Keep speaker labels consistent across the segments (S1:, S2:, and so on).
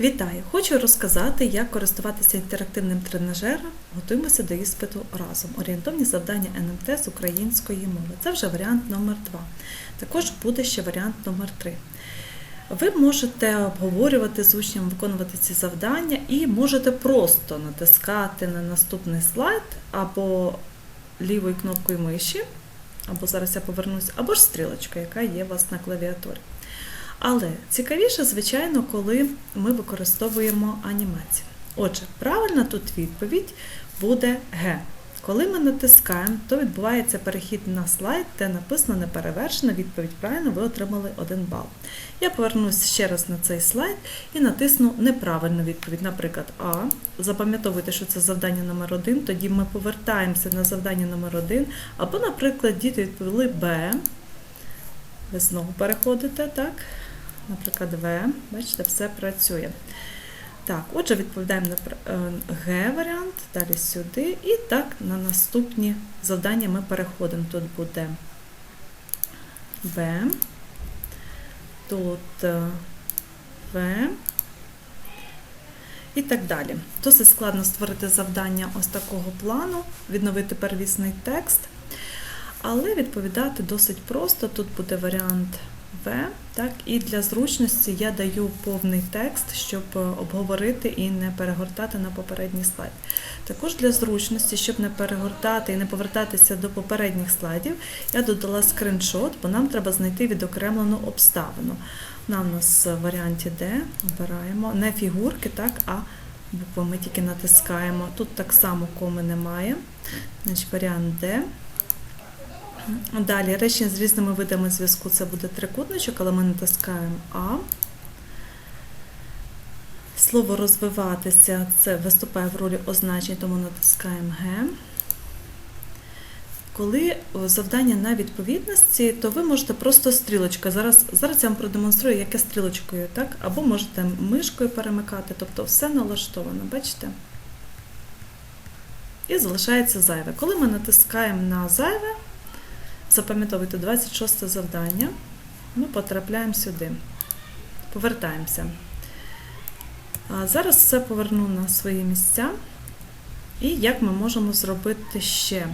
S1: Вітаю! Хочу розказати, як користуватися інтерактивним тренажером. Готуємося до іспиту разом. Орієнтовні завдання НМТ з української мови. Це вже варіант номер 2 Також буде ще варіант номер 3 Ви можете обговорювати з учнем, виконувати ці завдання і можете просто натискати на наступний слайд або лівою кнопкою миші, або зараз я повернусь, або ж стрілочка, яка є у вас на клавіатурі. Але цікавіше, звичайно, коли ми використовуємо анімацію. Отже, правильна тут відповідь буде Г. Коли ми натискаємо, то відбувається перехід на слайд, де написано неперевершена відповідь правильно, ви отримали 1 бал. Я повернусь ще раз на цей слайд і натисну неправильну відповідь. Наприклад, А. Запам'ятовуйте, що це завдання номер 1 тоді ми повертаємося на завдання номер 1 або, наприклад, діти відповіли Б. Ви знову переходите, так? Наприклад, В. Бачите, все працює. Так, отже, відповідаємо на е, Г варіант, далі сюди. І так на наступні завдання ми переходимо. Тут буде В. Тут е, В. І так далі. Досить складно створити завдання ось такого плану, відновити первісний текст. Але відповідати досить просто. Тут буде варіант В. Так, і для зручності я даю повний текст, щоб обговорити і не перегортати на попередній слайд. Також для зручності, щоб не перегортати і не повертатися до попередніх слайдів, я додала скриншот, бо нам треба знайти відокремлену обставину. На у нас в варіанті Д обираємо не фігурки, так, а букви ми тільки натискаємо. Тут так само коми немає. Значить, варіант Д. Далі речення з різними видами зв'язку це буде трикутничок, але ми натискаємо А. Слово розвиватися це виступає в ролі означень, тому натискаємо Г. Коли завдання на відповідності, то ви можете просто стрілочка. Зараз, зараз я вам продемонструю, яке стрілочкою, так? Або можете мишкою перемикати, тобто все налаштовано, бачите? І залишається зайве. Коли ми натискаємо на зайве, запам'ятовуйте 26 завдання, ми потрапляємо сюди. Повертаємося. А зараз все поверну на свої місця. І як ми можемо зробити ще?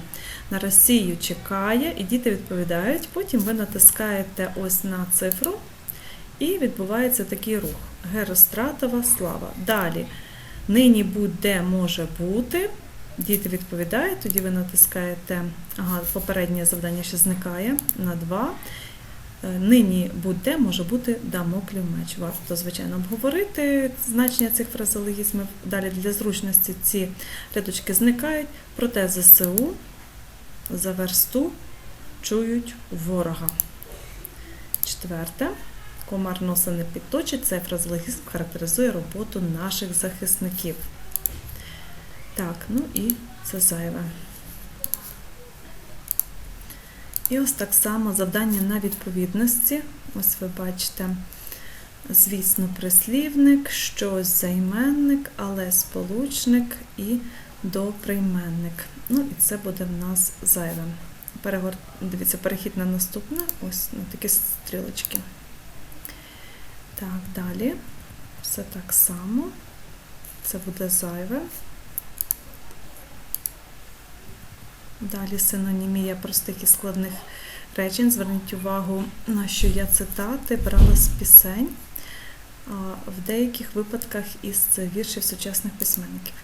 S1: На Росію чекає, і діти відповідають. Потім ви натискаєте ось на цифру, і відбувається такий рух. Геростратова слава. Далі. Нині будь-де може бути. Діти відповідають, тоді ви натискаєте, ага, попереднє завдання ще зникає на 2. Е, Нині будь-де може бути дамоклів меч. Варто, звичайно, обговорити значення цих фразеологізмів. Далі для зручності ці рядочки зникають, проте ЗСУ за версту чують ворога. Четверте. Комар носа не підточить. Цей фразеологізм характеризує роботу наших захисників. Так, ну і це зайве. І ось так само завдання на відповідності. Ось ви бачите, звісно, прислівник, щось займенник, але сполучник і доприйменник. Ну і це буде в нас зайве. Перегор... Дивіться, перехід на наступне, ось на такі стрілочки. Так, далі. Все так само. Це буде зайве. Далі синонімія простих і складних речень. Зверніть увагу, на що я цитати брала з пісень, в деяких випадках із віршів сучасних письменників.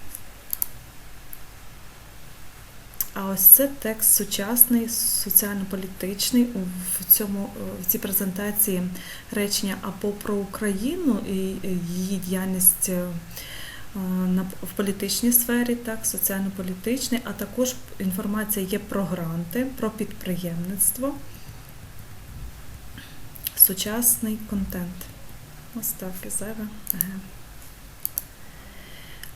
S1: А ось це текст сучасний, соціально-політичний. В цьому в цій презентації речення або про Україну і її діяльність е, в політичній сфері, так, соціально-політичній, а також інформація є про гранти, про підприємництво, сучасний контент. Ось так. Ага.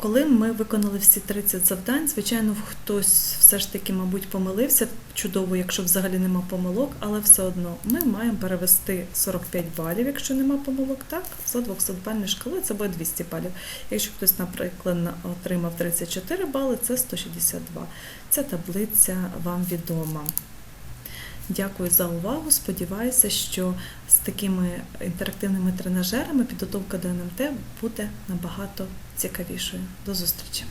S1: Коли ми виконали всі 30 завдань, звичайно, хтось все ж таки, мабуть, помилився. Чудово, якщо взагалі нема помилок, але все одно ми маємо перевести 45 балів, якщо нема помилок, так, за 200-бальної шкали це буде 200 балів. Якщо хтось, наприклад, отримав 34 бали, це 162. Ця таблиця вам відома. Дякую за увагу. Сподіваюся, що з такими інтерактивними тренажерами підготовка до НМТ буде набагато цікавішою. До зустрічі!